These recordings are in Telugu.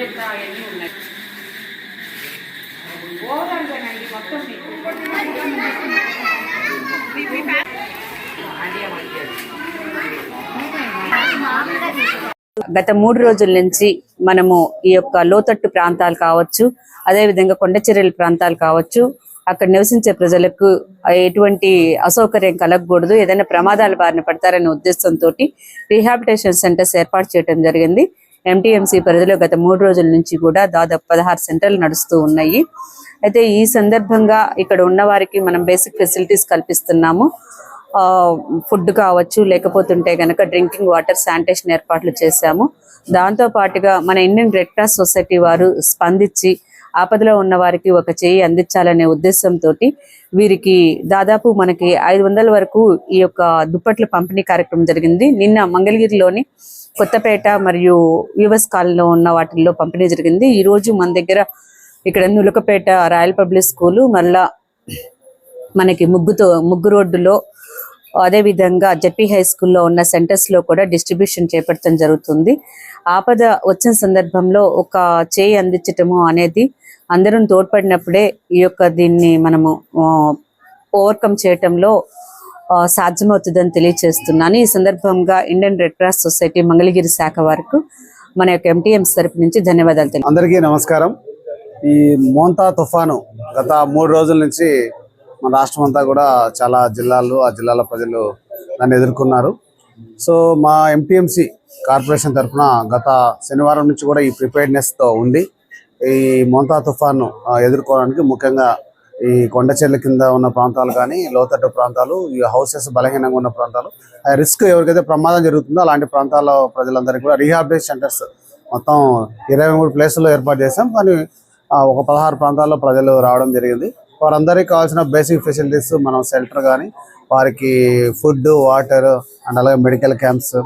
అవన్నీ ఉన్నాయి. మొత్తం గత మూడు రోజుల నుంచి మనము ఈ యొక్క లోతట్టు ప్రాంతాలు కావచ్చు అదేవిధంగా కొండచెరల ప్రాంతాలు కావచ్చు అక్కడ నివసించే ప్రజలకు ఎటువంటి అసౌకర్యం కలగకూడదు ఏదైనా ప్రమాదాల బారిన పడతారనే ఉద్దేశంతో రీహాబిటేషన్ సెంటర్స్ ఏర్పాటు చేయడం జరిగింది. ఎంటీఎంసీ పరిధిలో గత మూడు రోజుల నుంచి కూడా దాదాపు పదహారు సెంటర్లు నడుస్తూ ఉన్నాయి. అయితే ఈ సందర్భంగా ఇక్కడ ఉన్న వారికి మనం బేసిక్ ఫెసిలిటీస్ కల్పిస్తున్నాము. ఆ, ఫుడ్ కావచ్చు లేకపోతుంటే గనక డ్రింకింగ్ వాటర్ శానిటేషన్ ఏర్పాట్లు చేశాము. దాంతో పాటుగా మన ఇండియన్ రెడ్ క్రాస్ సొసైటీ వారు స్పందించి ఆపదలో ఉన్న వారికి ఒక చేయి అందించాలనే ఉద్దేశంతో వీరికి దాదాపు మనకి ఐదు వందల వరకు ఈ యొక్క దుప్పట్ల పంపిణీ కార్యక్రమం జరిగింది. నిన్న మంగళగిరిలోని కొత్తపేట మరియు వివస్ కాలనీలో ఉన్న వాటిల్లో పంపిణీ జరిగింది. ఈ రోజు మన దగ్గర ఇక్కడ నులకపేట రాయల్ పబ్లిక్ స్కూలు మళ్ళా మనకి ముగ్గుతో ముగ్గు రోడ్డులో అదే విధంగా హై స్కూల్లో ఉన్న సెంటర్స్లో కూడా డిస్ట్రిబ్యూషన్ చేపట్టడం జరుగుతుంది. ఆపద వచ్చిన సందర్భంలో ఒక చేయి అందించటము అనేది అందరం తోడ్పడినప్పుడే ఈ యొక్క దీన్ని మనము ఓవర్కమ్ చేయటంలో సాధ్యమవుతుందని తెలియజేస్తున్నాను ఈ సందర్భంగా Indian red cross society Mangalagiri శాఖ వరకు మన యొక్క ఎంటీఎంస్ తరపు నుంచి ధన్యవాదాలు అందరికీ నమస్కారం. ఈ మోంతా తుఫాను గత మూడు రోజుల నుంచి మన రాష్ట్రం అంతా కూడా చాలా జిల్లాలు ఆ జిల్లాల ప్రజలు దాన్ని ఎదుర్కొన్నారు. సో మా ఎంటీఎంసీ కార్పొరేషన్ తరఫున గత శనివారం నుంచి కూడా ఈ ప్రిపేర్నెస్తో ఉంది. ఈ మోంతా తుఫాను ఎదుర్కోవడానికి ముఖ్యంగా ఈ కొండ చెర్ల కింద ఉన్న ప్రాంతాలు కానీ లోతట్టు ప్రాంతాలు ఈ హౌసెస్ బలహీనంగా ఉన్న ప్రాంతాలు ఆ రిస్క్ ఎవరికైతే ప్రమాదం జరుగుతుందో అలాంటి ప్రాంతాల్లో ప్రజలందరికీ కూడా రీహాబిలిటేషన్ సెంటర్స్ మొత్తం ఇరవై మూడు ప్లేసుల్లో ఏర్పాటు చేశాం. కానీ ఒక పదహారు ప్రాంతాల్లో ప్రజలు రావడం జరిగింది. వారందరికీ కావాల్సిన బేసిక్ ఫెసిలిటీస్ మనం షెల్టర్ కానీ వారికి ఫుడ్ వాటర్ అండ్ అలాగే మెడికల్ క్యాంప్స్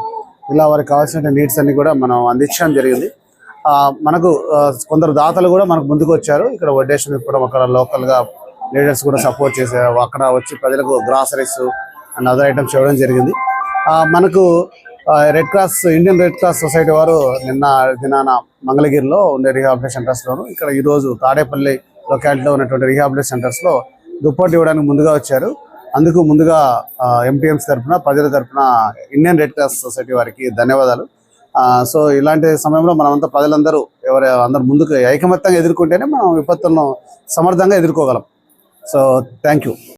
ఇలా వారికి కావాల్సిన నీడ్స్ అన్ని కూడా మనం అందించడం జరిగింది. మనకు కొందరు దాతలు కూడా మనకు ముందుకు వచ్చారు. ఇక్కడ వడ్డేశ్వరి కూడా అక్కడ లోకల్గా లీడర్స్ కూడా సపోర్ట్ చేశారు అక్కడ వచ్చి ప్రజలకు గ్రాసరీస్ అండ్ అదర్ ఐటమ్స్ ఇవ్వడం జరిగింది. ఆ, మనకు red cross Indian red cross society వారు నిన్న దినాన మంగళగిరిలో ఉండే రీహాబిలేషన్ సెంటర్స్లోను ఇక్కడ ఈరోజు తాడేపల్లి లొకాలిటీలో ఉన్నటువంటి రీహాబిలేషన్ సెంటర్స్లో దుప్పటి ఇవ్వడానికి ముందుగా వచ్చారు. అందుకు ముందుగా ఎంపీఎంస్ తరఫున ప్రజల తరఫున ఇండియన్ రెడ్ క్రాస్ సొసైటీ వారికి ధన్యవాదాలు. సో ఇలాంటి సమయంలో మనమంతా ప్రజలందరూ ఎవరు అందరు ముందుకు ఐకమత్యంగా ఎదుర్కొంటేనే మనం విపత్తులను సమర్థంగా ఎదుర్కోగలం. So thank you